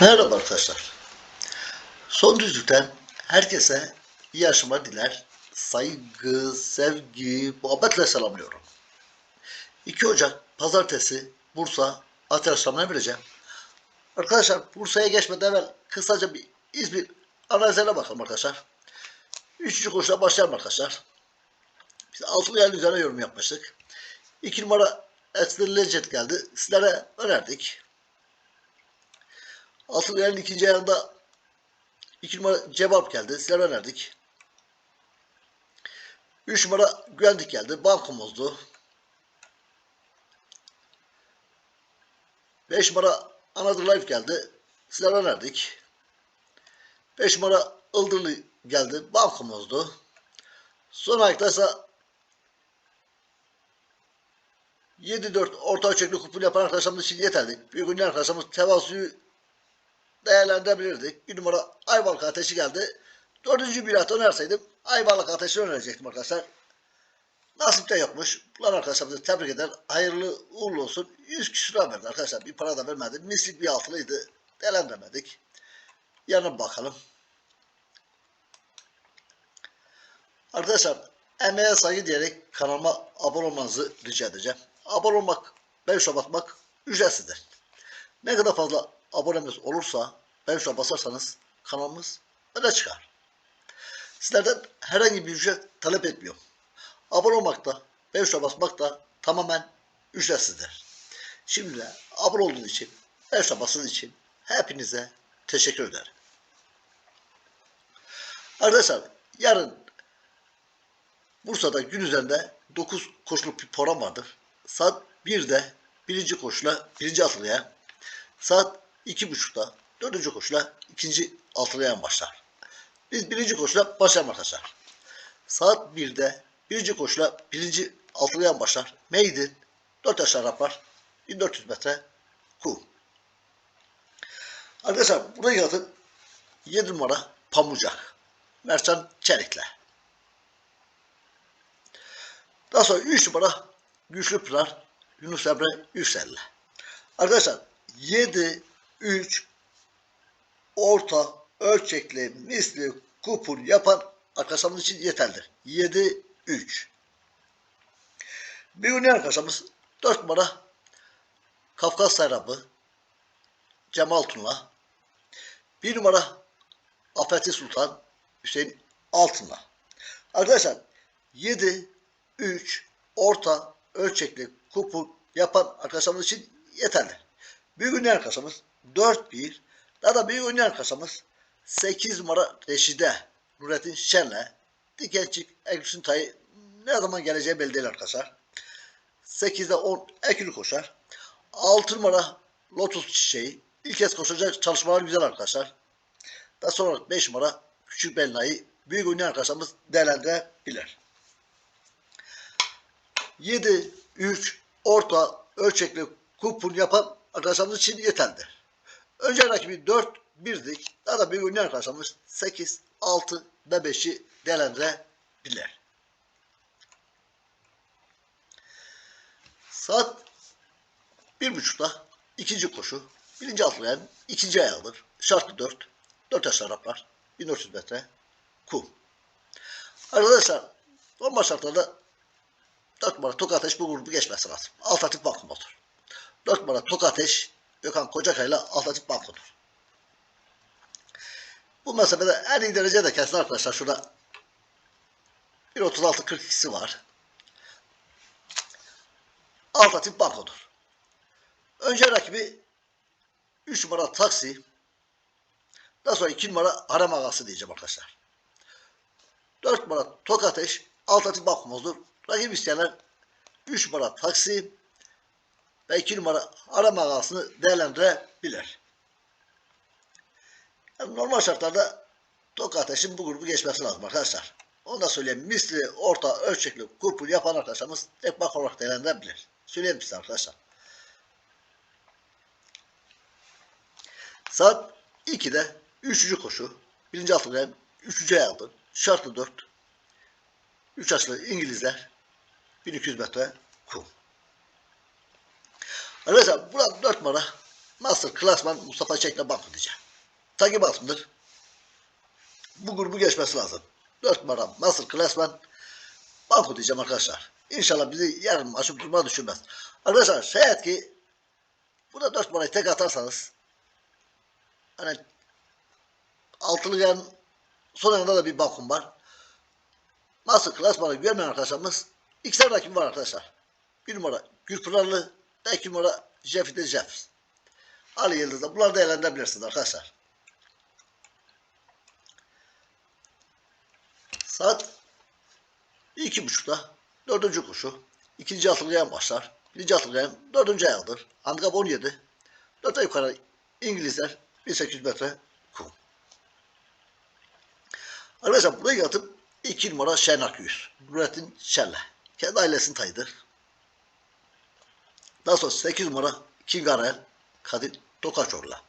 Merhaba arkadaşlar. Son düzlükten herkese iyi yaşamlar diler. Saygı, sevgi, muhabbetle selamlıyorum. 2 Ocak Pazartesi Bursa arkadaşlarımla vereceğim. Arkadaşlar Bursa'ya geçmeden evvel kısaca bir İzmir analizlerine bakalım arkadaşlar. Üçüncü koşuda başlayalım arkadaşlar. Biz altılı yer üzerine yorum yapmıştık. 2 numara Esmer Lezzet geldi. Sizlere önerdik. Altılı yerin ikinci ayağında iki numara Cevap geldi. Sizlere önerdik. Üç numara Güvendik geldi. Bankomuzdu. Beş numara Another Life geldi. Sizlere önerdik. Beş numara Ildırlı geldi. Bankomuzdu. Son ayakta ise 7-4 orta ölçekli kupon yapan arkadaşlarımız için yeterli. Bir gün arkadaşlarımız tevazuyu değerlendirebilirdik. Bir numara Ayvalık Ateşi geldi. Dördüncü bir at önerseydim Ayvalık Ateşi önerecektim arkadaşlar. Nasip de yokmuş. Bunlar arkadaşlarımızı tebrik eder. Hayırlı uğurlu olsun. 100 küsur verdi arkadaşlar. Bir para da vermedi. Mislik bir altılıydı. Değerlendiremedik. Yarın bakalım. Arkadaşlar emeğe saygı diyerek kanalıma abone olmanızı rica edeceğim. Abone olmak, beğen basmak ücretsizdir. Ne kadar fazla abonemiz olursa, beğen tuşuna basarsanız kanalımız öne çıkar. Sizlerden herhangi bir ücret talep etmiyorum. Abone olmak da, beğen tuşuna basmak da tamamen ücretsizdir. Şimdi de abone olduğunuz için, beğen tuşuna bastığınız için hepinize teşekkür ederim. Arkadaşlar yarın Bursa'da gün üzerinde 9 koşuluk bir program vardır. Saat 1'de birinci koşula birinci atılıya, saat 2.30'da dördüncü koşula ikinci atılıyan başlar. Biz birinci koşula başlayalım arkadaşlar. Saat 1'de birinci koşula birinci atılıyan başlar. Maiden 4 yaş Araplar 1400 metre kum. Arkadaşlar buraya yazın 7 numara Pamucak. Mercan Çelik'le. Daha sonra 3 numara Güçlü Pınar Yunus Emre Yüksel'le. Arkadaşlar 7, 3 orta ölçekli misli kupon yapan arkadaşlarımız için yeterlidir. 7, 3. Bir oynayan arkadaşımız 4 numara Kafkas Sayrabı Cemal Tun'la. Bir numara Afeti Sultan Hüseyin Altın'la. Arkadaşlar 7, 3 orta ölçekli kupon yapan arkadaşlarımız için yeterli. Büyük oynayan arkadaşımız 4, 1 daha da büyük oynayan arkadaşımız 8 numara Reşide Nurettin Şen'le Dikençik Eküsün Tayı ne zaman geleceği belli değil arkadaşlar. 8'de 10 ekili koşar. 6 numara Lotus Çiçeği. İlk kez koşacak çalışmalar güzel arkadaşlar. Daha sonra 5 numara Küçük Belna'yı büyük oynayan arkadaşlarımız değerlendirebilir. 7, 3 orta ölçekli kupon yapan arkadaşlarımız için yeterlidir. Önce rakibi 4, 1'dik. Daha da büyük oynayan arkadaşlarımız 8, 6 ve 5'i değerlendirebilir. Saat bir buçukta ikinci koşu. Birinci atlayan ikinci ayağıdır. Şartlı 4. 4 yaş Araplar. 1400 metre kum. Arkadaşlar normal şartlarda 4 numara Tok Ateş bu grubu geçmesi lazım. Alternatif bankomadır. 4 numara Tok Ateş Gökhan Kocakay'la alternatif bankodur. Bu mesafede en iyi derecede de kesin arkadaşlar. Şurada 1.36-42'si var. Alternatif bankodur. Önce rakibi 3 numara taksi. Daha sonra 2 numara haram ağası diyeceğim arkadaşlar. 4 numara tok ateş alternatif bankomuzdur. Rakip isteyenler 3 numara taksi ve 2 numara haram ağasını değerlendirebilir. Yani normal şartlarda tok ateşin bu grubu geçmesi lazım arkadaşlar. Onu da söyleyeyim. Misli, orta, ölçekli, kupul yapan arkadaşlarımız tek bak olarak değerlendirebilir. Söyleyeyim size arkadaşlar. Saat 2'de 3. koşu. Birinci altı bilen 3. aldı. Şartlı 4. 3 yaşlı İngilizler 1200 metre kum. Arkadaşlar burada 4 numara Master Klasman Mustafa Çek'le banko diyeceğim. Takip altındır. Bu grubu geçmesi lazım. 4 numara Master Klasman banko diyeceğim arkadaşlar. İnşallah bizi yarın aşıp durma düşürmez. Arkadaşlar şayet ki bu da 4 numarayı tek atarsanız hani altılı yan son yanında da bir balkon var. Master Klasman'ı görmeyen arkadaşlarımız ikisi rakibi var arkadaşlar. Bir numara Gürpınarlı, iki numara Jeffy Jeff. Ali Yıldız'da. Bunları değerlendirebilirsiniz arkadaşlar. Saat iki buçukta dördüncü kuşu. ikinci atılgayan başlar. Birinci atılgayan dördüncü ayağıdır. Handikap 17. Dört ay yukarı İngilizler 1800 metre kum. Arkadaşlar buraya yatıp 2 numara Şenak Yüz. Nurettin Şelle. Kendi ailesinin tayıdır. Daha sonra 8 numara King Arel Kadir Tokaçor'la.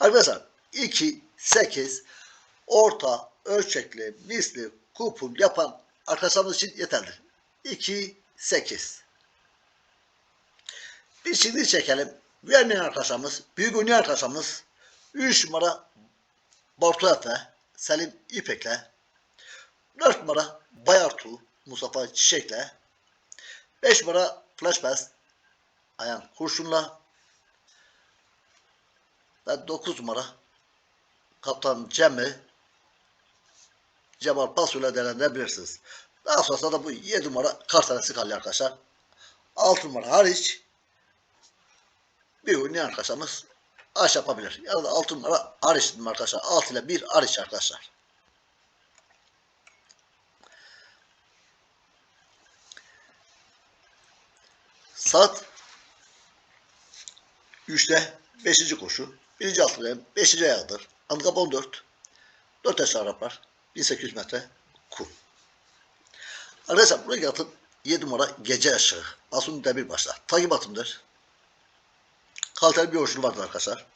Arkadaşlar 2, 8 orta, ölçekli, misli, kupon yapan arkadaşlarımız için yeterlidir. 2, 8. Biz şimdi çekelim. Vermeyen arkadaşlarımız, büyük oynayan arkadaşlarımız 3 numara Bartu Efe, Selim İpek'le 4 numara Bayartu, Mustafa Çiçek'le 5 numara Flash Ayhan Kurşun'la ve 9 numara Kaptan Cem'i Cemal Pasul'la değerlendirebilirsiniz. Daha sonrasında da bu 7 numara kart tanesi kalıyor arkadaşlar. 6 numara hariç bir oynayan arkadaşlarımız aş yapabilir. Ya da 6 numara hariç dedim arkadaşlar. 6 ile 1 hariç arkadaşlar. Saat 3'te 5. koşu. 1. altı 5. ayağıdır. Handikap 14. 4 yaş Arap var. 1800 metre kum. Arkadaşlar buraya yatıp 7 numara gece ışığı. Asun Demir başlar. Takip atımdır. Kaliteli bir oyuncu vardır arkadaşlar.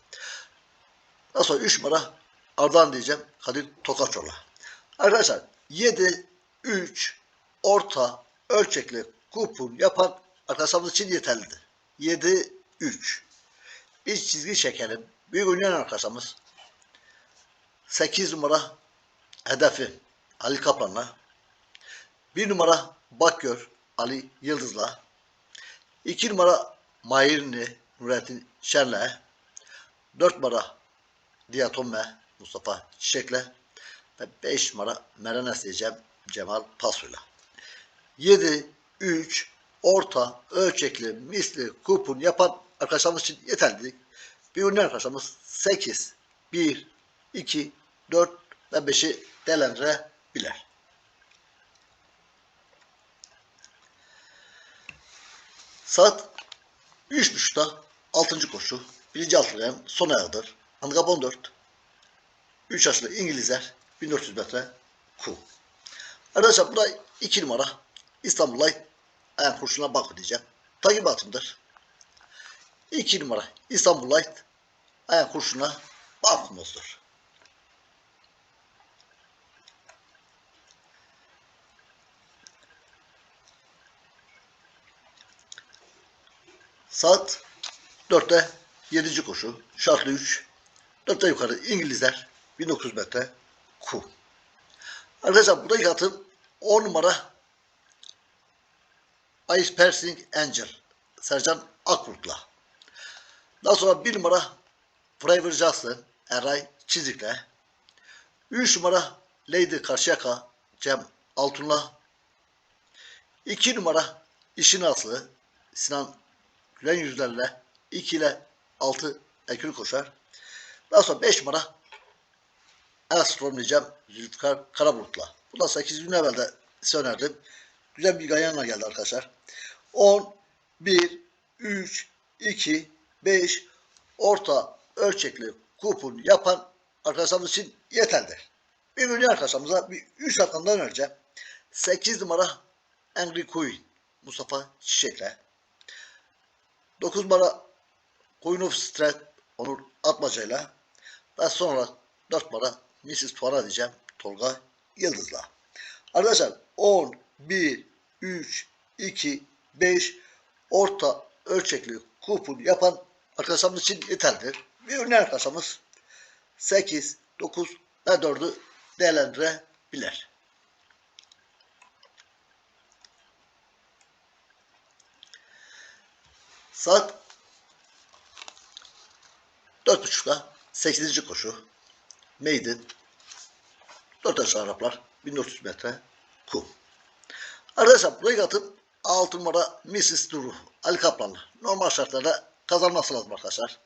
Daha sonra 3 numara Ardahan diyeceğim. Kadir Tokaçoğlu. Arkadaşlar 7, 3, orta, ölçekli, kupon yapan arkadaşlarımız için yeterlidir. 7, 3. Bir çizgi çekelim. Büyük oynayan arkadaşlarımız 8 numara hedefi Ali Kaplan'la. 1 numara Bakgör Ali Yıldız'la. 2 numara Mahirni Nurettin Şen'le. 4 numara Diyatomme Mustafa Çiçek'le. Ve 5 numara Merenes diyeceğim Cemal Pasu'yla. 7, 3, orta, ölçekli, misli, kupon yapan arkadaşlarımız için yeterli. Bir ürün arkadaşlarımız 8, 1, 2, 4 ve 5'i değerlendirebilir. Saat 3.30'da 6. koşu. Birinci altı son ayağıdır. Handikap 14. 3 yaşlı İngilizler 1400 metre kum. Arkadaşlar burada 2 numara İstanbul ayak kurşuna bak diyeceğim. Takip atımdır. 2 numara İstanbul Light ayak kurşuna bakmızdır. Saat 4'te 7. koşu. Şartlı 3. 4'te yukarı İngilizler 1900 metre ku. Arkadaşlar burada yatım 10 numara Ice Persing Angel Sercan Akburt'la. Daha sonra 1 numara Forever Justin Eray Çizik'le. 3 numara Lady Karşıyaka Cem Altun'la. 2 numara İşin Aslı Sinan Gülen Yüzler'le 2 ile 6 ekül koşar. Daha sonra 5 numara Elstrom diyeceğim Zülfikar Karabulut'la. Bu da 8 gün evvel de size önerdim. Güzel bir ganyanla geldi arkadaşlar. 10, 1, 3, 2, 5 orta ölçekli kupon yapan arkadaşlarımız için yeterlidir. Bir ürün arkadaşlarımıza bir 3 rakamdan önce 8 numara Angry Queen Mustafa Çiçek'le 9 numara Queen of Strat Onur Atmaca'yla daha sonra 4 numara Mrs. Tuana diyeceğim Tolga Yıldız'la. Arkadaşlar 10, 1, 3, 2, 5 orta ölçekli kupon yapan arkadaşlarımız için yeterlidir. Bir örneğin arkadaşlarımız 8, 9 ve 4'ü değerlendirebilir. Saat 4.30'da 8. koşu Maiden 4 aşağı Araplar 1400 metre kum. Arkadaşlar burayı atıp 6 numara Mrs. Duru Ali Kaplan'la normal şartlarda kazanması lazım arkadaşlar.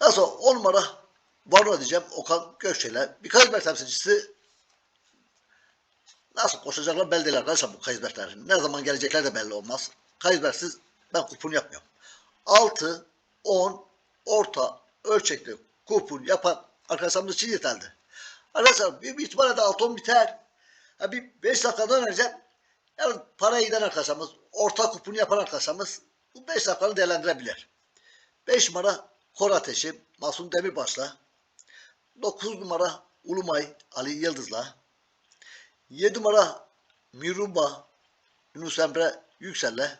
Nasıl 10 numara Varuna diyeceğim Okan Gökçe'yle bir temsilcisi nasıl koşacaklar belli değil arkadaşlar bu Kayızberlerin. Ne zaman gelecekler de belli olmaz. Kayızbersiz ben kupon yapmıyorum. 6, 10, orta, ölçekli kupon yapan arkadaşlarımız için yeterli. Arkadaşlar bir, bir ihtimalle de 6-10 biter. Ha bir 5 dakikadan önce yani paraya giden arkadaşlarımız, orta kupon yapan arkadaşlarımız bu 5 dakikanı değerlendirebilir. 5 numara Kor Ateşi Masum Demirbaş'la 9 numara Ulumay Ali Yıldız'la 7 numara Mirumba Yunus Emre Yüksel'le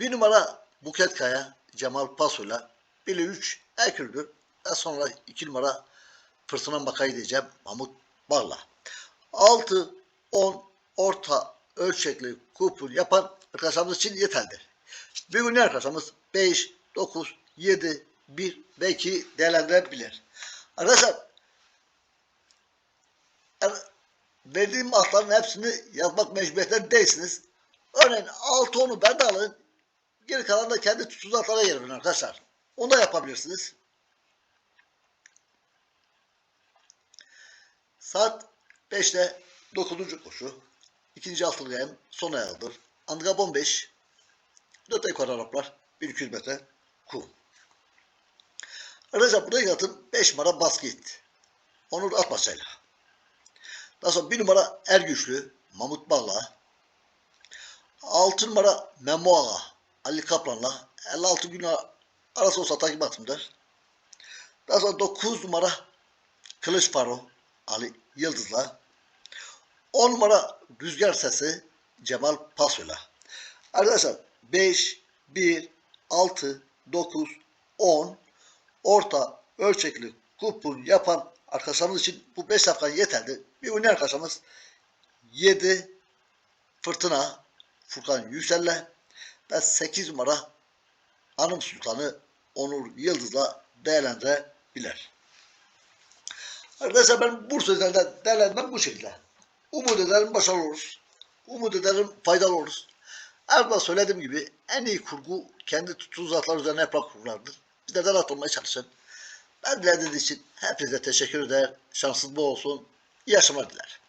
1 numara Buket Kaya Cemal Paso'yla 1 3 Ekürdü ve sonra 2 numara Fırtına Bakay diyeceğim Mahmut Barla. 6 10 orta ölçekli kupon yapan arkadaşlarımız için yeterlidir. Bir gün arkadaşlarımız 5 9 7 1 ve 2 değerlendirebilir. Arkadaşlar yani verdiğim altların hepsini yazmak mecburiyetinde değilsiniz. Örneğin 6 onu ben de alın. Geri kalan da kendi tutuzaklara yer verin arkadaşlar. Onu da yapabilirsiniz. Saat 5'te 9. koşu. İkinci altılı yayın son ayağıdır. Andgab 15. 4 yukarı Araplar. 1200 metre kum. Arkadaşlar buraya yatın 5 numara basket. Onur Atmaçayla. Daha sonra 1 numara Ergüçlü Mahmut Bağla. 6 numara Memo Ağa Ali Kaplan'la 56 gün arası olsa takip atımdır. Daha sonra 9 numara Kılıç Faro Ali Yıldız'la 10 numara Rüzgar Sesi Cemal Paso'yla. Arkadaşlar 5, 1, 6, 9, 10 orta ölçekli kupon yapan arkadaşlarımız için bu 5 dakika yeterli. Bir oynayan arkadaşlarımız 7 Fırtına Furkan Yüksel'le ve 8 numara Hanım Sultanı Onur Yıldız'la değerlendirebilir. Arkadaşlar ben Bursa üzerinden değerlendirmem bu şekilde. Umut ederim başarılı oluruz. Umut ederim faydalı oluruz. Zaman söylediğim gibi en iyi kurgu kendi tuttuğu zatlar üzerine yaprak kurgulardır. Bizlerden atılmaya çalışın. Ben dilediğiniz için hepinize teşekkür eder. Şansınız bol olsun. İyi yaşamlar dilerim.